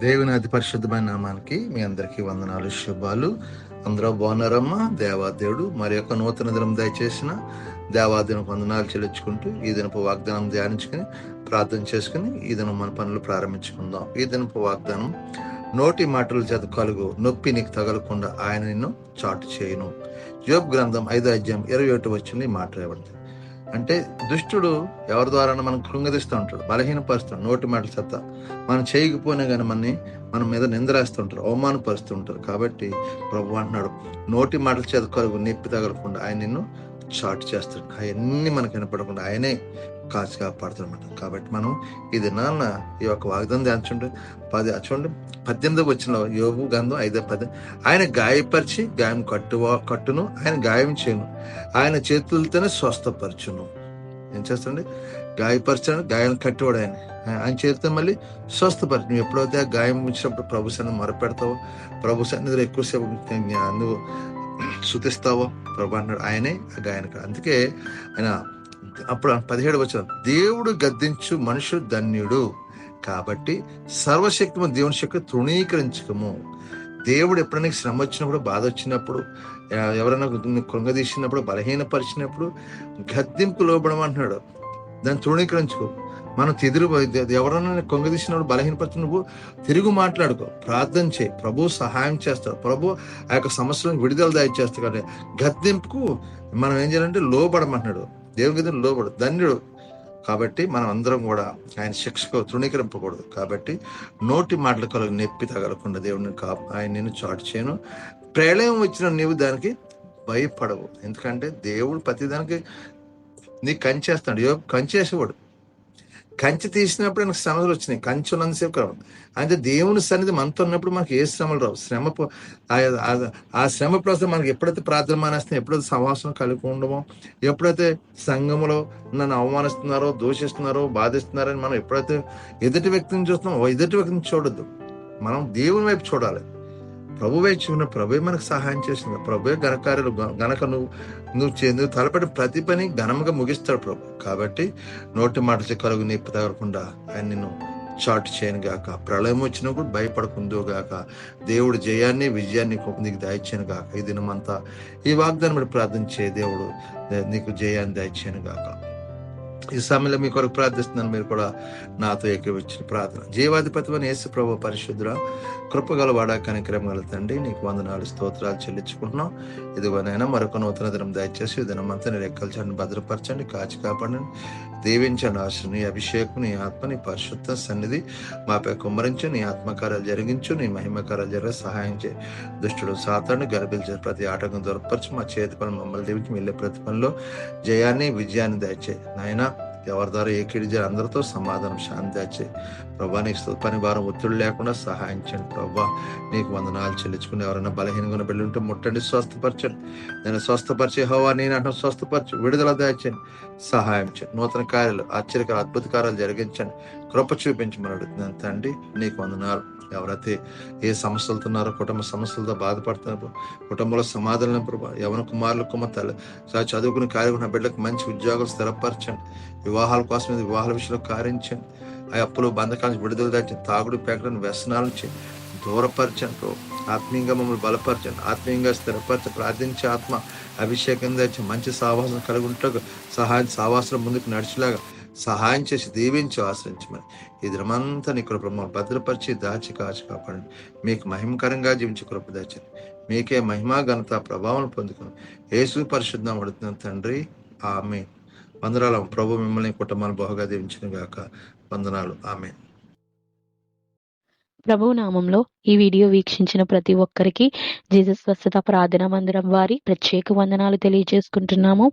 దేవుని అతి పరిశుద్ధమైన నామానికి మీ అందరికీ వందనాలు శుభాలు. అందరూ బాగున్నారమ్మా? దేవాదేవుడు మరి యొక్క నూతన దినం దయచేసిన దేవాదిన వందనాలు చెల్లించుకుంటూ ఈ దినపు వాగ్దానం ధ్యానించుకుని ప్రార్థన చేసుకుని ఈ దినం మన పనులు ప్రారంభించుకుందాం. ఈ దినపు వాగ్దానం నోటి మాటలు చేత కలుగు నొప్పి నీకు తగలకుండా ఆయన నిన్ను చాటు చేయను యోబ్ గ్రంథం ఐదో అధ్యాయం ఇరవై ఒకటి వచ్చింది మాట్లాడబడింది అంటే దుష్టుడు ఎవరి ద్వారా మనం కృంగదీస్తూ ఉంటాడు బలహీనపరుస్తాడు నోటి మాటల చేత మనం చేయకపోయినా కానీ మనని మన మీద నిందరేస్తుంటారు అవమానపరుస్తుంటారు కాబట్టి ప్రభు అంటున్నాడు నోటి మాటల చేత కలుగు నొప్పి తగలకుండా ఆయన నిన్ను చాటు చేస్తాడు. అవన్నీ మనకు వినపడకుండా ఆయనే కాచి కాపాడుతాడనమాట కాబట్టి మనం ఇది నాన్న ఈ యొక్క వాగ్దానం ధ్యానించుంటే పది చూడండి పద్దెనిమిది వచ్చిన యోగు గంధం ఐదో పది. ఆయన గాయపరిచి గాయం కట్టు కట్టును ఆయన గాయం చేయను. ఆయన చేతులతోనే స్వస్థపరచును. ఏం చేస్తాండి గాయపరచాడు గాయం కట్టివాడు ఆయన. ఆయన చేతితో మళ్ళీ స్వస్థపరచు. నువ్వు ఎప్పుడైతే ఆ గాయం వచ్చినప్పుడు ప్రభు సన్నిధి మొరపెడతావో ప్రభు సన్నిధిలో ఎక్కువసేపు నువ్వు శుతిస్తావో ప్రభు అన్నాడు ఆయనే ఆ గాయన అందుకే ఆయన అప్పుడు పదిహేడు వచ్చిన దేవుడు గద్దించు మనుషు ధన్యుడు. కాబట్టి సర్వశక్తిము దేవుని శక్తి తృణీకరించకము. దేవుడు ఎప్పుడైనా శ్రమ వచ్చినప్పుడు బాధ వచ్చినప్పుడు ఎవరైనా కృంగదీసినప్పుడు బలహీనపరిచినప్పుడు గద్దింపు లోపడం అంటున్నాడు. దాన్ని తృణీకరించుకో. మనం తిరుగు ఎవరైనా కొంగదీసినప్పుడు బలహీనపరిచి నువ్వు తిరుగు మాట్లాడుకో. ప్రార్థన చేయి. ప్రభు సహాయం చేస్తాడు. ప్రభు ఆ యొక్క సమస్యలను విడుదల దయచేస్తాడు. కాబట్టి గద్దింపుకు మనం ఏం చేయాలంటే లోబడమంటున్నాడు. దేవుని గది లోబడు ధన్యుడు. కాబట్టి మనం అందరం కూడా ఆయన శిక్షకు తృణీకరింపకూడదు. కాబట్టి నోటి మాటలు కలుగు నొప్పి తగలకుండా దేవుడిని కా ఆయన నేను చాటు చేయను. ప్రళయం వచ్చిన నీవు దానికి భయపడవు. ఎందుకంటే దేవుడు ప్రతిదానికి నీకు కంచేస్తాడు. యోగ కంచేసేవాడు. కంచి తీసినప్పుడు నాకు శ్రమలు వచ్చినాయి. కంచి ఉన్నంతసేపు కావడం అంటే దేవుని సన్నిధి మనతో ఉన్నప్పుడు మనకి ఏ శ్రమలు రావు. శ్రమ ఆ శ్రమ ప్రస్తుతం మనకి ఎప్పుడైతే ప్రార్థన మానేస్తున్నాయి ఎప్పుడైతే సమాసం కలిగి ఉండమో ఎప్పుడైతే సంఘములో నన్ను అవమానిస్తున్నారో దూషిస్తున్నారో బాధిస్తున్నారని మనం ఎప్పుడైతే ఎదుటి వ్యక్తిని చూస్తున్నామో ఎదుటి వ్యక్తిని చూడొద్దు. మనం దేవుని వైపు చూడాలి. ప్రభువే చూన ప్రభువే మనకు సహాయం చేసింది ప్రభువే ఘనకార్యాలు గనక నువ్వు నువ్వు నువ్వు తలపడి ప్రతి పని ఘనంగా ముగిస్తాడు ప్రభు. కాబట్టి నోటి మాట కలుగు నీ తగలకుండా ఆయన నిన్ను చాటు చేయను గాక. ప్రళయం వచ్చినప్పుడు భయపడకుందో గాక. దేవుడు జయాన్ని విజయాన్ని నీకు దయచేయను గాక. ఈ దినమంతా ఈ వాగ్దానం ప్రార్థించే దేవుడు నీకు జయాన్ని దయచేయను గాక. ఈ సమయంలో మీ కొరకు ప్రార్థిస్తున్నాను. మీరు కూడా నాతో ఏకీవించిన ప్రార్థన. జీవాధిపతి యేసు ప్రభు పరిశుద్ధ కృపగల వాడా కనిక్రమ గల తండ్రి నీకు వందనాలు స్తోత్రాలు చెల్లించుకుంటున్నాం. ఇదిగోనైనా మరొక నూతన దినం దయచేసి దినమంతా నేను ఎక్కల్చండి భద్రపరచండి కాచి కాపాడండి. దీవించండి ఆశ నీ అభిషేకం నీ ఆత్మ నీ పరిశుద్ధ సన్నిధి మాపై కుమ్మరించు. నీ ఆత్మకార్యాలు జరిగించు నీ మహిమకార్యాలు జరిగే సహాయం చే దుష్టుడు సాతాన్ని గర్భించే ప్రతి ఆటంకం దొరకపరచు మా చేతి పని మమ్మల్ని దీవించి వెళ్ళే ప్రతి పనిలో జయాన్ని విజయాన్ని దయచేయి. నాయనా ఎవరి ద్వారా ఏకిడి చేయాలి అందరితో సమాధానం శాంతి వచ్చే ప్రభా నీకు పని భారం ఒత్తిడి లేకుండా సహాయం చేయండి ప్రభా. నీకు వందనాలు చెల్లించుకుని ఎవరైనా బలహీనంగా బిడ్డ ఉంటే ముట్టండి స్వస్థపరచండి. నేను స్వస్థపరిచే హోవా నేను అంటే స్వస్థపరచు విడుదల దాచండి సహాయం చేయండి. నూతన కార్యాలు ఆశ్చర్యకాల అద్భుత కార్యాలు జరిగించండి కృప చూపించమని అడుగుతున్నాను తండ్రి నీకు వందనాలు. ఎవరైతే ఏ సమస్యలతో ఉన్నారో కుటుంబ సమస్యలతో బాధపడుతున్నారు కుటుంబంలో సమాధానం ప్రభా యవన కుమారులు కుమ్మ తల్లి చదువుకుని కార్యకున్న బిడ్డలకు మంచి ఉద్యోగాలు స్థిరపరచండి. వివాహాల కోసం వివాహాల విషయంలో కారించండి ఆ అప్పులు బంధకాలను విడుదల దాచండి తాగుడు పేకలను వ్యసనాల నుంచి దూరపరచండి ఆత్మీయంగా మమ్మల్ని బలపరచండి. ఆత్మీయంగా స్థిరపరచ ప్రార్థించే ఆత్మ అభిషేకం తెచ్చి మంచి సావాసం కలిగి ఉంటూ సహాయం సావాసం ముందుకు నడిచేలాగా సహాయం చేసి దీవించి ఆశ్రయించమని ఈ దినమంతా నీ కృప భద్రపరిచి దాచి కాచి కాపాడండి. మీకు మహిమకరంగా జీవించి కృప దాచండి మీకే మహిమా ఘనత ప్రభావం పొందుకుని యేసు పరిశుద్ధం పడుతున్న తండ్రి. ఆమె వందనాలు. ప్రభు మిమ్మల్ని కుటుంబాన్ని బహుగా దీవించిన గాక. వందనాలు. ఆమె ప్రభు నామంలో ఈ వీడియో వీక్షించిన ప్రతి ఒక్కరికి జీసస్ స్వస్థత ప్రార్థన మందిరం వారి ప్రత్యేక వందనాలు తెలియజేసుకుంటున్నాము.